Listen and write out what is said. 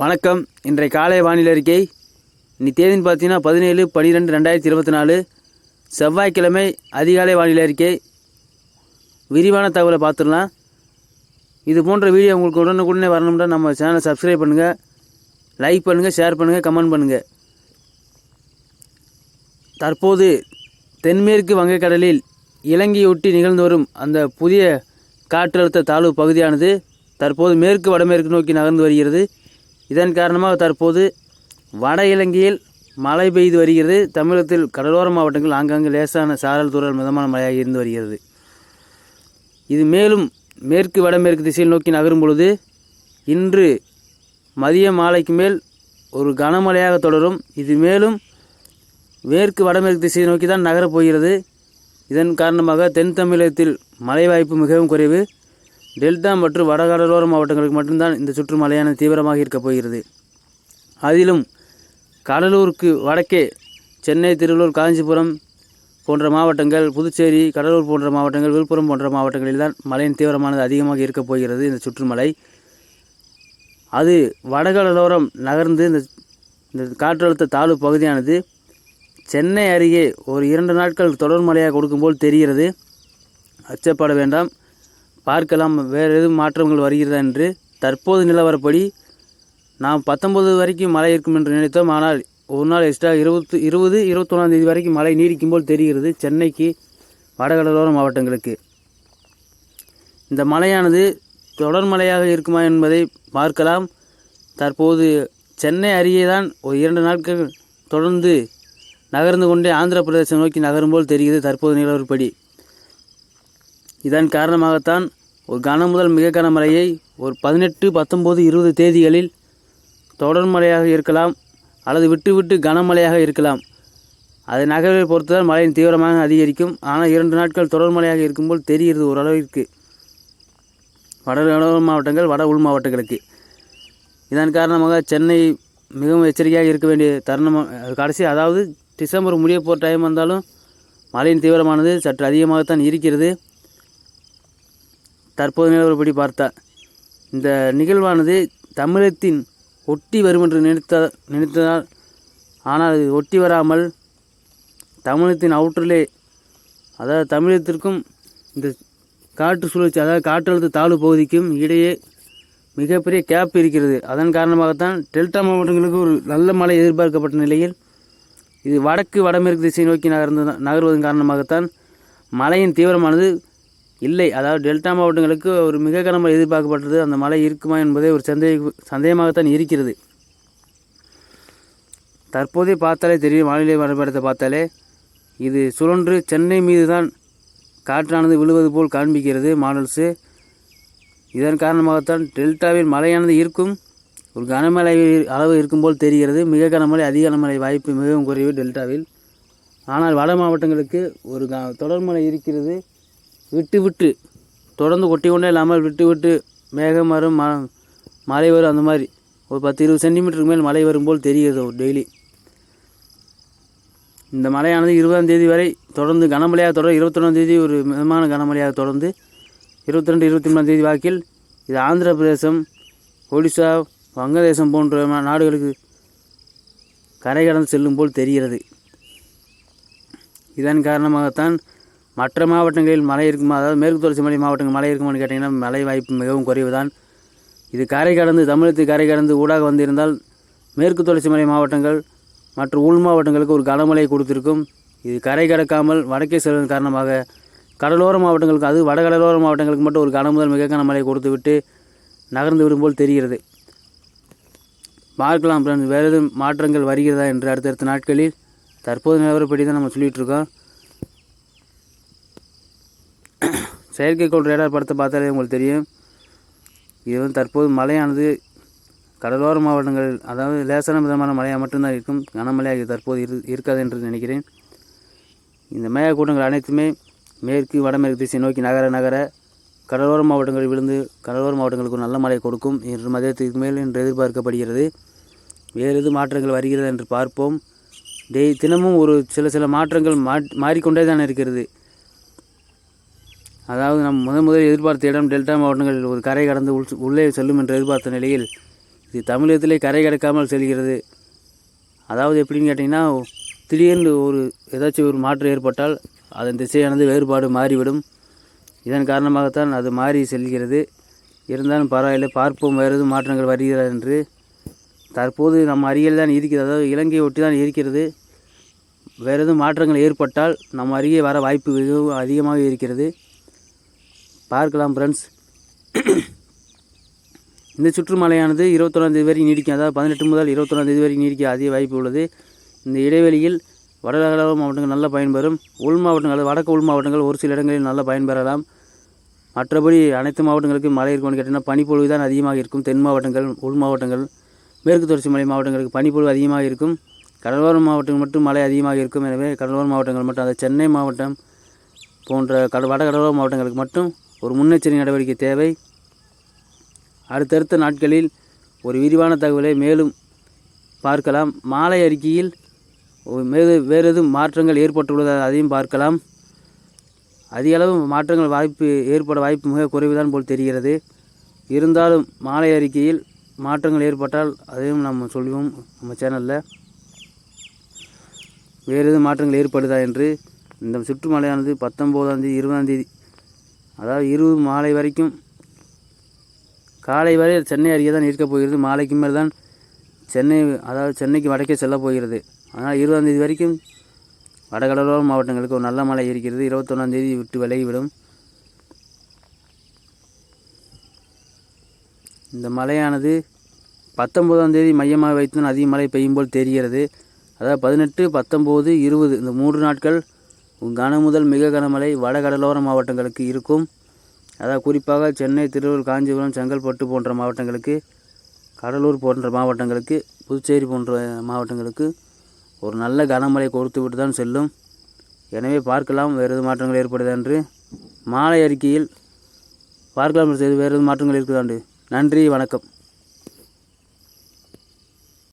வணக்கம். இன்றைய காலை வானிலை அறிக்கை. இன்னைக்கு தேதின்னு பார்த்தீங்கன்னா பதினேழு பன்னிரெண்டு ரெண்டாயிரத்தி இருபத்தி நாலு செவ்வாய்க்கிழமை அதிகாலை வானிலை அறிக்கை. விரிவான தகவலை பார்த்துடலாம். இது போன்ற வீடியோ உங்களுக்கு உடனுக்குடனே வரணும்னா நம்ம சேனலை சப்ஸ்கிரைப் பண்ணுங்கள் லைக் பண்ணுங்கள் ஷேர் பண்ணுங்கள் கமெண்ட் பண்ணுங்கள் தற்போது தென்மேற்கு வங்கக்கடலில் இலங்கையொட்டி நிகழ்ந்து வரும் அந்த புதிய காற்றழுத்த தாழ்வு பகுதியானது தற்போது மேற்கு வடமேற்கு நோக்கி நகர்ந்து வருகிறது. இதன் காரணமாக தற்போது வட இலங்கையில் மழை பெய்து வருகிறது. தமிழகத்தில் கடலோர மாவட்டங்கள் ஆங்காங்கே லேசான சாரல் தூரல் மிதமான மழையாக இருந்து வருகிறது. இது மேலும் மேற்கு வடமேற்கு திசையில் நோக்கி நகரும் பொழுது இன்று மதிய மாலைக்கு மேல் ஒரு கனமழையாக தொடரும். இது மேலும் மேற்கு வடமேற்கு திசையை நோக்கி தான் நகரப் போகிறது. இதன் காரணமாக தென் தமிழகத்தில் மழை வாய்ப்பு மிகவும் குறைவு. டெல்டா மற்றும் வடகடலோர மாவட்டங்களுக்கு மட்டும்தான் இந்த சுற்றுமலையான தீவிரமாக இருக்கப் போகிறது. அதிலும் கடலூருக்கு வடக்கே சென்னை திருவள்ளூர் காஞ்சிபுரம் போன்ற மாவட்டங்கள் புதுச்சேரி கடலூர் போன்ற மாவட்டங்கள் விழுப்புரம் போன்ற மாவட்டங்களில் தான் மழையின் தீவிரமானது அதிகமாக இருக்கப் போகிறது இந்த சுற்றுமலை. அது வடகடலோரம் நகர்ந்து இந்த இந்த காற்றழுத்த தாழ்வு பகுதியானது சென்னை அருகே ஒரு இரண்டு நாட்கள் தொடர் மழையாக கொடுக்கும்போல் தெரிகிறது. அச்சப்பட வேண்டாம். பார்க்கலாம் வேறு எதுவும் மாற்றங்கள் வருகிறதா என்று. தற்போது நிலவரப்படி நாம் பத்தொன்பது வரைக்கும் மழை இருக்கும் என்று நினைத்தோம். ஆனால் ஒரு நாள் எக்ஸ்ட்ரா இருபத்து இருபது இருபத்தொன்னாம் தேதி வரைக்கும் மழை நீடிக்கும் போல் தெரிகிறது சென்னைக்கு வடகடலோர மாவட்டங்களுக்கு. இந்த மழையானது தொடர் மழையாக இருக்குமா என்பதை பார்க்கலாம். தற்போது சென்னை அருகே தான் ஒரு இரண்டு நாட்கள் தொடர்ந்து நகர்ந்து கொண்டே ஆந்திர பிரதேசம் நோக்கி நகரும் போல் தெரிகிறது தற்போது நிலவரப்படி. இதன் காரணமாகத்தான் ஒரு கன முதல் மிக கனமழையை ஒரு பதினெட்டு பத்தொம்போது இருபது தேதிகளில் தொடர் மழையாக இருக்கலாம் அல்லது விட்டு விட்டு கனமழையாக இருக்கலாம். அது நகர்வை பொறுத்துதான் மழையின் தீவிரமாக அதிகரிக்கும். ஆனால் இரண்டு நாட்கள் தொடர் மழையாக இருக்கும்போல் தெரிகிறது ஓரளவிற்கு. வட வட மாவட்டங்கள் வட உள் மாவட்டங்களுக்கு. இதன் காரணமாக சென்னை மிகவும் எச்சரிக்கையாக இருக்க வேண்டிய தருணம் கடைசி அதாவது டிசம்பர் முடிய போகிற டைம் வந்தாலும் மழையின் தீவிரமானது சற்று அதிகமாகத்தான் இருக்கிறது. தற்போது நிலவரப்படி பார்த்தார் இந்த நிகழ்வானது தமிழகத்தின் ஒட்டி வரும் என்று நினைத்த நினைத்ததால் ஆனால் அது ஒட்டி வராமல் தமிழகத்தின் அவுட்டரிலே அதாவது தமிழகத்திற்கும் இந்த காற்று சுழற்சி அதாவது காற்றழுத்த தாழ்வு பகுதிக்கும் இடையே மிகப்பெரிய கேப் இருக்கிறது. அதன் காரணமாகத்தான் டெல்டா மாவட்டங்களுக்கு ஒரு நல்ல மழை எதிர்பார்க்கப்பட்ட நிலையில் இது வடக்கு வடமேற்கு திசை நோக்கி நகர்ந்து நகர்வதன் காரணமாகத்தான் மழையின் தீவிரமானது இல்லை. அதாவது டெல்டா மாவட்டங்களுக்கு ஒரு மிக கனமழை எதிர்பார்க்கப்பட்டது. அந்த மழை இருக்குமா என்பதே ஒரு சந்தேக சந்தேகமாகத்தான் இருக்கிறது. தற்போதே பார்த்தாலே தெரியும். வானிலை வரைபடத்தை பார்த்தாலே இது சுழன்று சென்னை மீது தான் காற்றானது விழுவது போல் காண்பிக்கிறது மாடல்ஸு. இதன் காரணமாகத்தான் டெல்டாவில் மழையானது இருக்கும். ஒரு கனமழை அளவு இருக்கும் போல் தெரிகிறது. மிக கனமழை அதிக கனமழை வாய்ப்பு மிகவும் குறைவு டெல்டாவில். ஆனால் வட மாவட்டங்களுக்கு ஒரு க தொடர் மழை இருக்கிறது. விட்டு விட்டு தொடர்ந்து கொட்டி கொண்டே இல்லாமல் விட்டு விட்டு மேகம் வரும் ம மழை வரும் அந்த மாதிரி. ஒரு பத்து இருபது சென்டிமீட்டருக்கு மேல் மழை வரும் போல் தெரிகிறது ஒரு டெய்லி இந்த மழையானது இருபதாம் தேதி வரை தொடர்ந்து கனமழையாக தொடர் இருபத்தொன்னாம் தேதி ஒரு மிதமான கனமழையாக தொடர்ந்து இருபத்தி ரெண்டு இருபத்தி மூணாம் தேதி வாக்கில் இது ஆந்திர பிரதேசம் ஒடிசா வங்கதேசம் போன்ற நாடுகளுக்கு கரை கடந்து செல்லும் போல் தெரிகிறது. இதன் காரணமாகத்தான் மற்ற மாவட்டங்களில் மழை இருக்குமா? அதாவது மேற்கு தொடர்ச்சி மலை மாவட்டங்கள் மழை இருக்குமான்னு கேட்டிங்கன்னா மழை வாய்ப்பு மிகவும் குறைவு தான் இது கரை கடந்து தமிழகத்தை கரை கடந்து ஊடாக வந்திருந்தால் மேற்கு தொடர்ச்சி மலை மாவட்டங்கள் மற்றும் உள் மாவட்டங்களுக்கு ஒரு கனமழை கொடுத்திருக்கும். இது கரை கடக்காமல் வடக்கே செல்வதன் காரணமாக கடலோர மாவட்டங்களுக்கு அது வடகடலோர மாவட்டங்களுக்கு மட்டும் ஒரு கன முதல் மிக கனமழை கொடுத்துவிட்டு நகர்ந்து விடும் போல் தெரிகிறது. பார்க்கலாம் ஃப்ரெண்ட்ஸ் வேறு எதுவும் மாற்றங்கள் வருகிறதா என்று அடுத்தடுத்த நாட்களில் தற்போது நிலவரப்படி தான் நம்ம சொல்லிகிட்டு இருக்கோம் செயற்கைக்கோள் ரேடார் படத்தை பார்த்தாலே உங்களுக்கு தெரியும். இது வந்து தற்போது மழையானது. கடலோர மாவட்டங்கள் அதாவது லேசான விதமான மழையாக மட்டும்தான் இருக்கும். கனமழையாக தற்போது இரு இருக்காது என்று நினைக்கிறேன். இந்த மேகக்கூட்டங்கள் அனைத்துமே மேற்கு வடமேற்கு திசை நோக்கி நகர நகர கடலோர மாவட்டங்களில் விழுந்து கடலோர மாவட்டங்களுக்கு ஒரு நல்ல மழை கொடுக்கும் இன்று மதியத்துக்கு மேல் என்று எதிர்பார்க்கப்படுகிறது. வேறு எது மாற்றங்கள் வருகிறது என்று பார்ப்போம். டெய் தினமும் ஒரு சில சில மாற்றங்கள் மாறிக்கொண்டே தான் இருக்கிறது. அதாவது நம் முதன் முதல் எதிர்பார்த்த இடம் டெல்டா மாவட்டங்களில் ஒரு கரை கடந்து உள் உள்ளே செல்லும் என்று எதிர்பார்த்த நிலையில் இது தமிழகத்திலே கரை கடக்காமல் செல்கிறது. அதாவது எப்படின்னு கேட்டிங்கன்னா திடீர்னு ஒரு ஏதாச்சும் ஒரு மாற்றம் ஏற்பட்டால் அதன் திசையானது வேறுபாடு மாறிவிடும். இதன் காரணமாகத்தான் அது மாறி செல்கிறது. இருந்தாலும் பரவாயில்லை பார்ப்போம் வேறு எதுவும் மாற்றங்கள் வருகிறார் என்று. தற்போது நம்ம அருகில் தான் இருக்கிறது. அதாவது இலங்கையை ஒட்டி தான் இருக்கிறது. வேறு எதுவும் மாற்றங்கள் ஏற்பட்டால் நம்ம அருகே வர வாய்ப்பு மிகவும் அதிகமாக இருக்கிறது. பார்க்கலாம் ஃப்ரெண்ட்ஸ் இந்த சுற்றுமலையானது இருபத்தொன்னாம் தேதி வரை நீடிக்கும். அதாவது பதினெட்டு முதல் இருபத்தொன்னாம் தேதி வரை நீடிக்க அதிக வாய்ப்பு உள்ளது. இந்த இடைவெளியில் வடகடலோர மாவட்டங்கள் நல்ல பயன்பெறும். உள் மாவட்டங்கள் வடக்கு உள் மாவட்டங்கள் ஒரு சில இடங்களில் நல்லா பயன்பெறலாம். மற்றபடி அனைத்து மாவட்டங்களுக்கும் மழை இருக்கும்னு கேட்டிங்கன்னா பனிப்பொழிவு தான் அதிகமாக இருக்கும். தென் மாவட்டங்கள் உள் மாவட்டங்கள் மேற்கு தொடர்ச்சி மலை மாவட்டங்களுக்கு பனிப்பொழிவு அதிகமாக இருக்கும். கடலோர மாவட்டங்கள் மட்டும் மழை அதிகமாக இருக்கும். எனவே கடலோர மாவட்டங்கள் மட்டும் அதாவது சென்னை மாவட்டம் போன்ற கட வட கடலோர மாவட்டங்களுக்கு மட்டும் ஒரு முன்னெச்சரிக்கை நடவடிக்கை தேவை. அடுத்தடுத்த நாட்களில் ஒரு விரிவான தகவலை மேலும் பார்க்கலாம். மாலை அறிக்கையில் மேது வேறு எதுவும் மாற்றங்கள் ஏற்பட்டுள்ளதா அதையும் பார்க்கலாம். அதிக அளவு மாற்றங்கள் வாய்ப்பு ஏற்பட வாய்ப்பு மிக குறைவுதான் போல் தெரிகிறது. இருந்தாலும் மாலை அறிக்கையில் மாற்றங்கள் ஏற்பட்டால் அதையும் நம்ம சொல்லுவோம் நம்ம சேனலில். வேறு எதுவும் மாற்றங்கள் ஏற்படுதா என்று. இந்த சுற்றுமலையானது பத்தொம்போதாம் தேதி இருபதாம் தேதி அதாவது இருபது மாலை வரைக்கும். காலை வரை சென்னை அருகே தான் இருக்கப் போகிறது. மாலைக்கு மேல் தான் சென்னை அதாவது சென்னைக்கு வடக்கே செல்லப் போகிறது. ஆனால் இருபதாந்தேதி வரைக்கும் வடகடலோர மாவட்டங்களுக்கு ஒரு நல்ல மழை இருக்கிறது. இருபத்தொன்னாந்தேதி விட்டு விலகிவிடும். இந்த மழையானது பத்தொம்போதாம் தேதி மையமாக வைத்து தான் அதிக மழை பெய்யும் போல் தெரிகிறது. அதாவது பதினெட்டு பத்தொம்போது இருபது இந்த மூன்று நாட்கள் கன முதல் மிக கனமழை வடகடலோர மாவட்டங்களுக்கு இருக்கும். அதாவது குறிப்பாக சென்னை திருவள்ளூர் காஞ்சிபுரம் செங்கல்பட்டு போன்ற மாவட்டங்களுக்கு கடலூர் போன்ற மாவட்டங்களுக்கு புதுச்சேரி போன்ற மாவட்டங்களுக்கு ஒரு நல்ல கனமழை கொடுத்து விட்டு தான் செல்லும். எனவே பார்க்கலாம் வேறு எதுவும் மாற்றங்கள் ஏற்படுதா என்று. மாலை அறிக்கையில் பார்க்கலாம் வேறு எதுவும் மாற்றங்கள் இருக்குதாண்டு. நன்றி வணக்கம்.